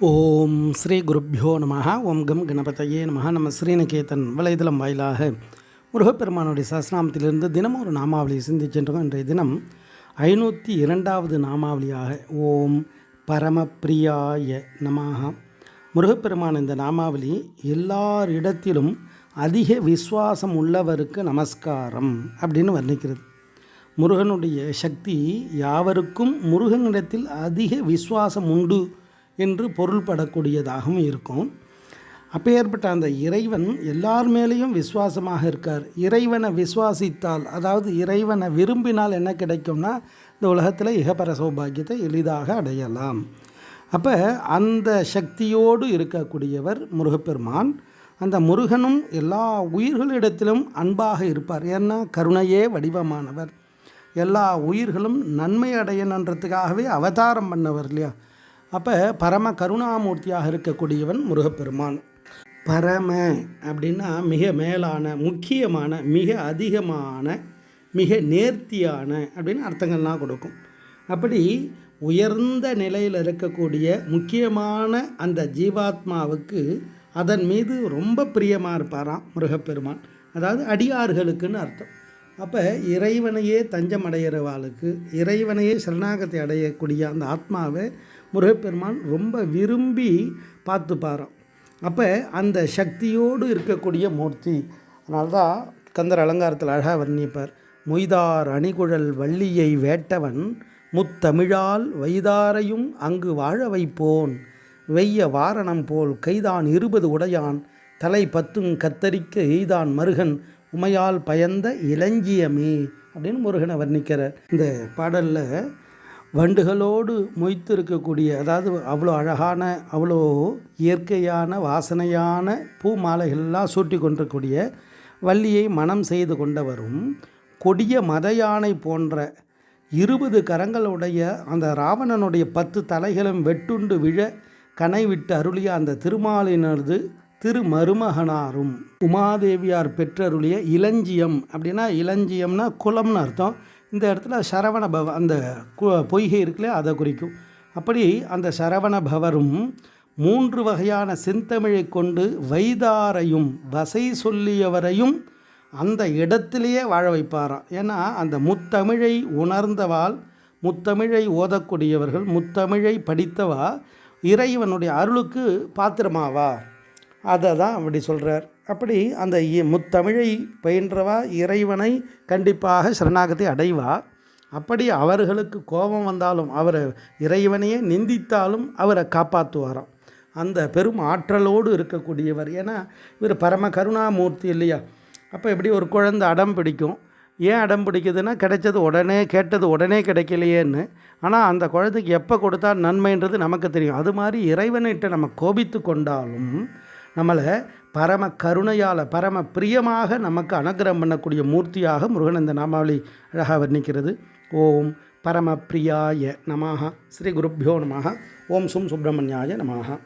ஓம் ஸ்ரீ குருப்பியோ நம ஓம் கம் கணபதையே நம நம்ம ஸ்ரீநிகேதன் வலைதளம் வாயிலாக முருகப்பெருமானுடைய சஸ்நாமத்திலிருந்து தினமும் ஒரு நாமாவளியை சிந்திச்சென்றோம் இன்றைய தினம் ஐநூற்றி இரண்டாவது நாமாவளியாக ஓம் பரமப்பிரியாய நமாக முருகப்பெருமான் இந்த நாமாவளி எல்லாரிடத்திலும் அதிக விஸ்வாசம் உள்ளவருக்கு நமஸ்காரம் அப்படின்னு வர்ணிக்கிறது. முருகனுடைய சக்தி யாவருக்கும் முருகனிடத்தில் அதிக விசுவாசம் உண்டு என்று பொருள்படக்கூடியதாகவும் இருக்கும். அப்பேற்பட்ட அந்த இறைவன் எல்லார் மேலேயும் விசுவாசமாக இருக்கார். இறைவனை விசுவாசித்தால் அதாவது இறைவனை விரும்பினால் என்ன கிடைக்கும்னா இந்த உலகத்தில் இகப்பர சௌபாகியத்தை எளிதாக அடையலாம். அப்போ அந்த சக்தியோடு இருக்கக்கூடியவர் முருகப்பெருமான். அந்த முருகனும் எல்லா உயிர்களிடத்திலும் அன்பாக இருப்பார். ஏன்னா கருணையே வடிவமானவர். எல்லா உயிர்களும் நன்மை அடையணுன்றதுக்காகவே அவதாரம் பண்ணவர் இல்லையா? அப்போ பரம கருணாமூர்த்தியாக இருக்கக்கூடியவன் முருகப்பெருமான். பரம அப்படின்னா மிக மேலான முக்கியமான மிக அதிகமான மிக நேர்த்தியான அப்படின்னு அர்த்தங்கள்லாம் கொடுக்கும். அப்படி உயர்ந்த நிலையில் இருக்கக்கூடிய முக்கியமான அந்த ஜீவாத்மாவுக்கு அதன் மீது ரொம்ப பிரியமாக இருப்பாராம் முருகப்பெருமான். அதாவது அடியார்களுக்குன்னு அர்த்தம். அப்போ இறைவனையே தஞ்சம் அடைகிறவாளுக்கு இறைவனையே சரணாகத்தை அடையக்கூடிய அந்த ஆத்மாவை முருகப்பெருமான் ரொம்ப விரும்பி பார்த்துப்பாராம். அப்போ அந்த சக்தியோடு இருக்கக்கூடிய மூர்த்தி அதனால தான் கந்தர் அலங்காரத்தில் அழகாக வர்ணிப்பார். மொய்தார் அணிகுழல் வள்ளியை வேட்டவன் முத்தமிழால் வைதாரையும் அங்கு வாழ வைப்போன் வெய்ய வாரணம் போல் கைதான் இருபது உடையான் தலை பத்தும் கத்தரிக்க எய்தான் மருகன் உமையால் பயந்த இளஞ்சியமே அப்படின்னு முருகனை வர்ணிக்கிறார் இந்த பாடலில் வண்டுகளோடு மொய்த்து இருக்கக்கூடிய அதாவது அவ்வளோ அழகான அவ்வளோ இயற்கையான வாசனையான பூ மாலைகள்லாம் சூட்டி கொண்டிருக்கூடிய வள்ளியை மனம் செய்து கொண்டவரும் கொடிய மத யானை போன்ற இருபது கரங்களுடைய அந்த ராவணனுடைய பத்து தலைகளும் வெட்டுண்டு விழ கனைவிட்டு அருளிய அந்த திருமாலினது திருமருமகனாரும். உமாதேவியார் பெற்றருளிய இளஞ்சியம். அப்படின்னா இளஞ்சியம்னா குலம்னு அர்த்தம். இந்த இடத்துல சரவண பவ அந்த கு- பொய்கை இருக்குல்ல அதை குறிக்கும். அப்படி அந்த சரவண பவரும் மூன்று வகையான செந்தமிழை கொண்டு வைதாரையும் வசை சொல்லியவரையும் அந்த இடத்திலேயே வாழ வைப்பாராம். ஏன்னா அந்த முத்தமிழை உணர்ந்தவாள் முத்தமிழை ஓதக்கூடியவர்கள் முத்தமிழை படித்தவா இறைவனுடைய அருளுக்கு பாத்திரமாவா? அதை தான் அப்படி சொல்கிறார் அப்படி அந்த இ- முத்தமிழை பயின்றவா இறைவனை கண்டிப்பாக சரணாகத்தை அடைவா? அப்படி அவர்களுக்கு கோபம் வந்தாலும் அவரை இறைவனையே நிந்தித்தாலும் அவரை காப்பாற்றுவாராம் அந்த பெரும் ஆற்றலோடு இருக்கக்கூடியவர். ஏன்னா இவர் பரம கருணாமூர்த்தி இல்லையா? அப்போ எப்படி ஒரு குழந்தை அடம் பிடிக்கும்? ஏன் அடம் பிடிக்குதுன்னா கிடைச்சது உடனே கேட்டது உடனே கிடைக்கலையேன்னு. ஆனால் அந்த குழந்தைக்கு எப்போ கொடுத்தா நன்மைன்றது நமக்கு தெரியும். அது மாதிரி இறைவனிட்ட நம்ம கோபித்து கொண்டாலும் நம்மளை பரம கருணையால் பரம பிரியமாக நமக்கு அனுகிரகம் பண்ணக்கூடிய மூர்த்தியாக முருகன் இந்த நாமாவளி அழகாக வர்ணிக்கிறது. ஓம் பரம பிரியாய நமாக ஸ்ரீ குருப்பியோ நமாக ஓம் சும் சுப்பிரமணியாய நமாக